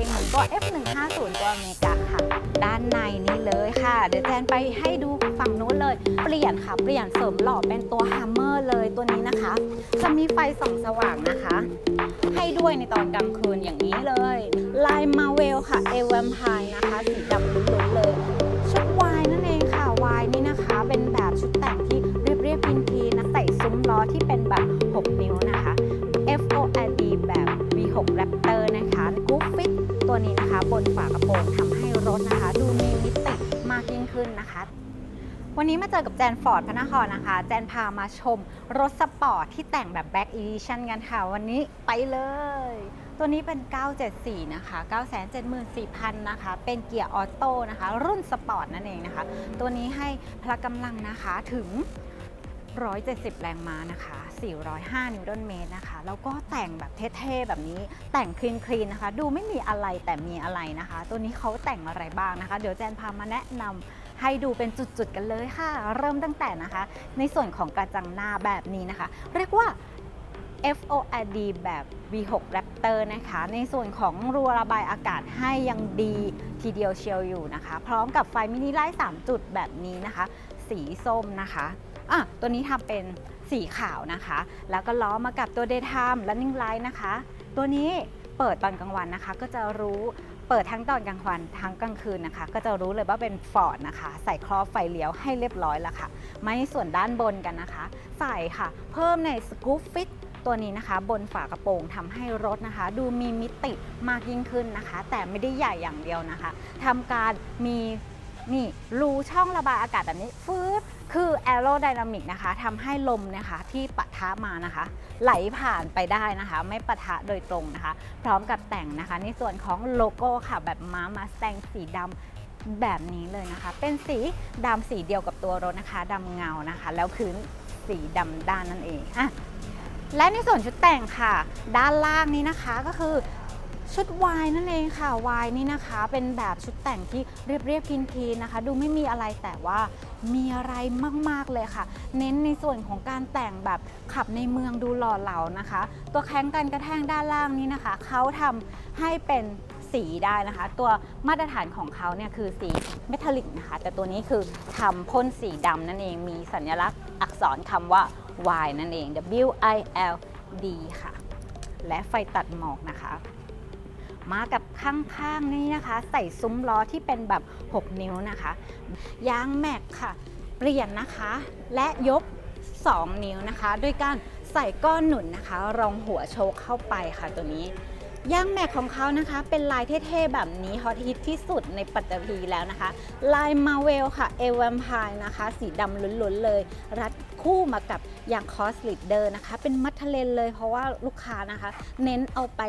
F150 ตัวอเมริกาค่ะ ด้านในนี้เลยค่ะ เดี๋ยวแจนไปให้ดูฝั่งนู้นเลย เปลี่ยนค่ะ เปลี่ยนเสริมหล่อเป็นตัวฮัมเมอร์เลยตัวนี้นะคะ จะมีไฟส่องสว่างนะคะ ให้ด้วยในตอนกลางคืนอย่างนี้เลย ลายมาเวลค่ะเอวมพายนะคะสี วันนี้มาเจอกับแจนฟอร์ดพระนครนะคะ แจนพามาชมรถสปอร์ตที่แต่งแบบ Black Edition กันค่ะ วันนี้ไปเลย ตัวนี้เป็น 974 นะคะ 974,000 นะคะ เป็นเกียร์ออโต้นะคะ รุ่นสปอร์ตนั่นเองนะคะ ตัวนี้ให้พละกำลังนะคะถึง 170 แรงม้านะคะ 405 นิวตันเมตรนะคะ แล้วก็แต่งแบบเท่ๆ แบบนี้ แต่งคลีนคลีนๆนะคะ ดูไม่มีอะไรแต่มีอะไรนะคะ ตัวนี้เขาแต่งอะไรบ้างนะคะ เดี๋ยวแจนพามาแนะนำ ให้ดูเป็นจุดๆกันเลยค่ะ เริ่มตั้งแต่นะคะ ในส่วนของกระจังหน้าแบบนี้นะคะ เรียกว่า FORD แบบ V6 Raptor นะคะ ในส่วนของรัวระบายอากาศให้ยังดีทีเดียวเชียวอยู่นะคะ พร้อมกับไฟมินิไลท์3จุดแบบนี้นะคะ สีส้มนะคะอะตัวนี้ทำเป็นสีขาวนะคะ แล้วก็ล้อมากับตัว Daytime Running Light นะคะ ตัวนี้เปิดตอนกลางวันนะคะ ก็จะรู้ เปิดทั้งตอนกลางวันทั้งกลางคืนนะคะ ก็จะรู้เลยว่าเป็นฟอร์ดนะคะ ใส่ครอบไฟเลี้ยวให้เรียบร้อยแล้วค่ะ ไมาในส่วนด้านบนกันนะคะ ใส่ค่ะ เพิ่มใน Scoop Fit ตัวนี้นะคะ บนฝากระโปรงทำให้รถนะคะ ดูมีมิติมากยิ่งขึ้นนะคะ แต่ไม่ได้ใหญ่อย่างเดียวนะคะทำการมีนี่รูช่องระบายอากาศแบบนี้ฟืด คือแอโรไดนามิกนะคะทำให้ลมนะคะที่ปะทะมานะคะ ไหลผ่านไปได้นะคะ ไม่ปะทะโดยตรงนะคะ พร้อมกับแต่งนะคะ ในส่วนของโลโก้ค่ะ แบบม้ามาสแตงสีดำแบบนี้เลยนะคะ เป็นสีดำสีเดียวกับตัวรถนะคะดำเงานะคะ แล้วพื้นสีดำด้านนั่นเองอะและในส่วนชุดแต่งค่ะ ด้านล่างนี้นะคะก็คือ ชุดวายนั่นเองค่ะวายนี่นะคะ เป็นแบบชุดแต่งที่เรียบเรียบๆคีนๆนะคะ ดูไม่มีอะไรแต่ว่ามีอะไรมาก ๆ เลยค่ะ เน้นในส่วนของการแต่งแบบขับในเมืองดูหล่อเหลานะคะ ตัวแข้งกันกระแทงด้านล่างนี้นะคะ เขาทำให้เป็นสีได้นะคะ ตัวมาตรฐานของเขาเนี่ยคือสีเมทัลลิกนะคะ แต่ตัวนี้คือทำพ่นสีดำนั่นเองมีสัญลักษณ์อักษรคำว่า Y นั่นเอง W I L D ค่ะ และไฟตัดหมอกนะคะ มากับข้างๆนี่นะคะ ใส่ซุ้มล้อที่เป็นแบบ 6 นิ้วนะคะ ยางแม็กค่ะ เปลี่ยนนะคะ และยก 2 นิ้วนะคะ ด้วยการใส่ก้อนหนุนนะคะ รองหัวโชคเข้าไปค่ะตัวนี้ย่างแม็กของเขานะคะ เป็นลายเท่ๆแบบนี้ฮอตฮิตที่สุดในปัตตภีแล้วนะคะ ลายมาเวลค่ะ เอว m มพายนะคะ สีดำลุ้นๆเลย รัด คู่มากับยางคอสลิดเดอร์นะคะ เป็นมัทเลนเลยเพราะว่าลูกค้านะคะ เน้นเอาไป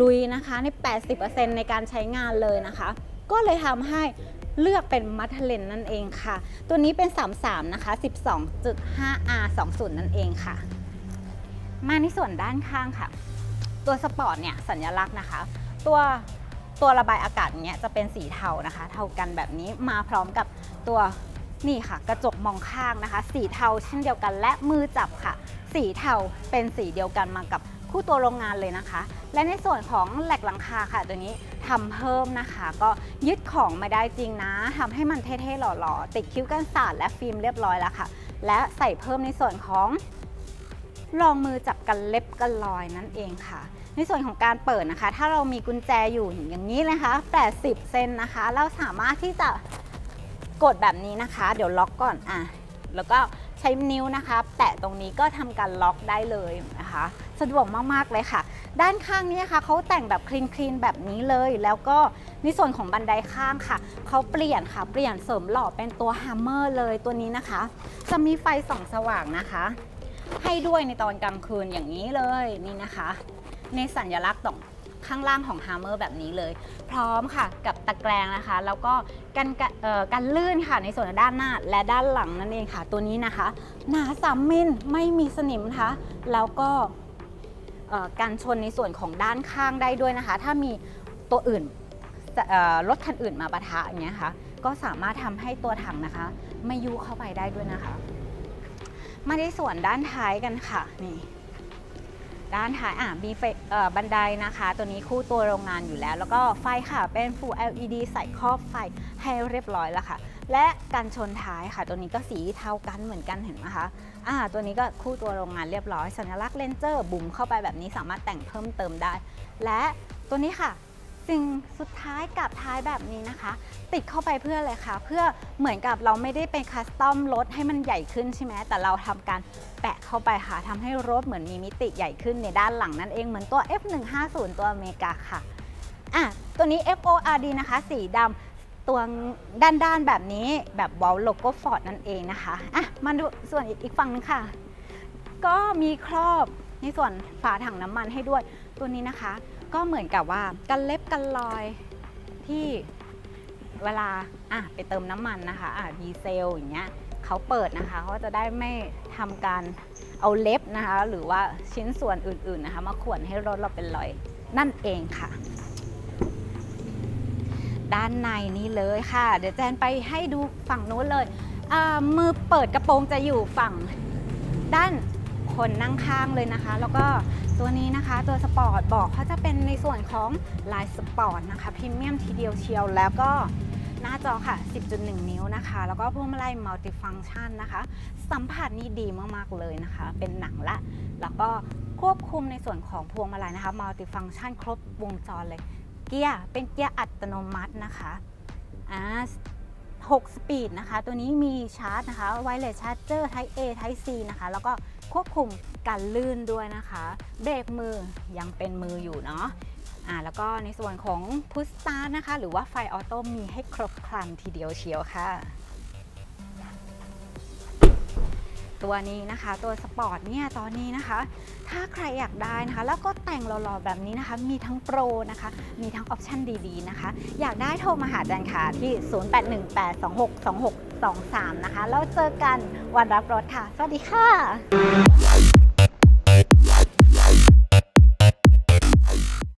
ลุยนะคะใน 80%ในการใช้งานเลยนะคะ ก็เลยทำให้เลือกเป็นมัทเทเลนนั่นเองค่ะ ตัวนี้เป็น 33 นะคะ 12.5R 20 นั่นเองค่ะ มาในส่วนด้านข้างค่ะ ตัวสปอร์ตเนี่ยสัญลักษณ์นะคะ ตัวตัวระบายอากาศเนี้ยจะเป็นสีเทานะคะ เทากันแบบนี้มาพร้อมกับตัว นี่ค่ะ กระจกมองข้างนะคะ สีเทาเช่นเดียวกันและมือจับค่ะ สีเทาเป็นสีเดียวกันมากับคู่ตัวโรงงานเลยนะคะ และในส่วนของแหลกหลังคาค่ะ ตัวนี้ทำเพิ่มนะคะ ก็ยึดของมาได้จริงนะทำให้มันเท่ๆหล่อๆ ติดคิ้วกันสาดและฟิล์มเรียบร้อยแล้วค่ะ และใส่เพิ่มในส่วนของรองมือจับกันเล็บกันลอยนั่นเองค่ะ ในส่วนของการเปิดนะคะ ถ้าเรามีกุญแจอยู่อย่างนี้เลยค่ะ80 เซนนะคะ เราสามารถที่จะ กดแบบนี้นะคะ เดี๋ยวล็อกก่อนอะแล้วก็ใช้นิ้วนะคะ แตะตรงนี้ก็ทำการล็อกได้เลยนะคะ สะดวกมากๆเลยค่ะ ด้านข้างนี้นะคะเขาแต่งแบบคลีนคลีนแบบนี้เลย แล้วก็ในส่วนของบันไดข้างค่ะเขาเปลี่ยนค่ะเปลี่ยนเสริมหล่อเป็นตัวฮัมเมอร์เลยตัวนี้นะคะ จะมีไฟส่องสว่างนะคะ ให้ด้วยในตอนกลางคืนอย่างนี้เลยนี่นะคะ ในสัญลักษณ์ตรง ข้างล่างของฮ a มเมอร์แบบนี้เลย พร้อมค่ะกับตะแกรงนะคะ แล้วก็กันกันลื่นค่ะในส่วนด้านหน้าและด้านหลังนั่นเองค่ะ ตัวนี้นะคะ หนาสามมิลไม่มีสนิมนะคะ แล้วก็กันชนในส่วนของด้านข้างได้ด้วยนะคะ ถ้ามีตัวอื่นรถคันอื่นมาปะทะอย่างเงี้ยค่ะก็สามารถทำให้ตัวถังนะคะ ไม่ยุเข้าไปได้ด้วยนะคะ มาในส่วนด้านท้ายกันค่ะนี่ ด้านท้ายอะมีไฟเอ่อบันไดนะคะ ตัวนี้คู่ตัวโรงงานอยู่แล้ว แล้วก็ไฟค่ะเป็น Full LED ใส่ครอบไฟให้เรียบร้อยแล้วค่ะ และการชนท้ายค่ะ ตัวนี้ก็สีเท่ากันเหมือนกันเห็นไหมคะอ่าตัวนี้ก็คู่ตัวโรงงานเรียบร้อย สัญลักษณ์เลนเจอร์บุ๋มเข้าไปแบบนี้สามารถแต่งเพิ่มเติมได้ และตัวนี้ค่ะ สิ่งสุดท้ายกับท้ายแบบนี้นะคะ ติดเข้าไปเพื่ออะไรคะเพื่อเหมือนกับเราไม่ได้เป็นคัสตอมรถให้มันใหญ่ขึ้นใช่ไหมแต่เราทำการแปะเข้าไปค่ะทำให้รถเหมือนมีมิติใหญ่ขึ้นในด้านหลังนั่นเองเหมือนตัว F150 ตัวอเมริกาค่ะอะตัวนี้ FORD นะคะสีดำตัวด้านๆแบบนี้แบบวอลโลโก้ฟอร์ดนั่นเองนะคะอะมาดูส่วนอีกฝั่งนึงค่ะ ก็มีครอบในส่วนฝาถังน้ำมันให้ด้วยตัวนี้นะคะ ก็เหมือนกับว่ากันเล็บกันรอยที่เวลาอะไปเติมน้ำมันนะคะอะดีเซลอย่างเงี้ยเขาเปิดนะคะเขาจะได้ไม่ทำการเอาเล็บนะคะ หรือว่าชิ้นส่วนอื่นๆนะคะ มาข่วนให้รถเราเป็นรอยนั่นเองค่ะ ด้านในนี้เลยค่ะ เดี๋ยวแจนไปให้ดูฝั่งนู้นเลยอ่ามือเปิดกระโปรงจะอยู่ฝั่งด้าน คนนั่งข้างเลยนะคะ แล้วก็ตัวนี้นะคะตัวสปอร์ตบอกเขาจะเป็นในส่วนของลายสปอร์ตนะคะพรีเมียมทีเดียวเชียว แล้วก็หน้าจอค่ะ 10.1 นิ้วนะคะ แล้วก็พวงมาลัยมัลติฟังชันนะคะ สัมผัสนี่ดีมาก ๆ เลยนะคะ เป็นหนังละ แล้วก็ควบคุมในส่วนของพวงมาลัยนะคะมัลติฟังชันครบวงจรเลย เกียร์เป็นเกียร์อัตโนมัตินะคะอ่า6สปีดนะคะ ตัวนี้มีชาร์จนะคะไวเลสชาร์จเจอร์ Type A Type C นะคะ แล้วก็ ควบคุมการลื่นด้วยนะคะ เบรกมือยังเป็นมืออยู่เนาะอ่าแล้วก็ในส่วนของพุชสตาร์นะคะ หรือว่าไฟออโต้มีให้ครบครันทีเดียวเชียวค่ะ ตัวนี้นะคะ ตัวสปอร์ตเนี่ยตอนนี้นะคะ ถ้าใครอยากได้นะคะ แล้วก็แต่งหล่อๆแบบนี้นะคะ มีทั้งโปรนะคะ มีทั้งออปชั่นดีๆนะคะ อยากได้โทรมาหาจันค่ะที่ 0818262623 นะคะ แล้วเจอกันวันรับรถค่ะ สวัสดีค่ะ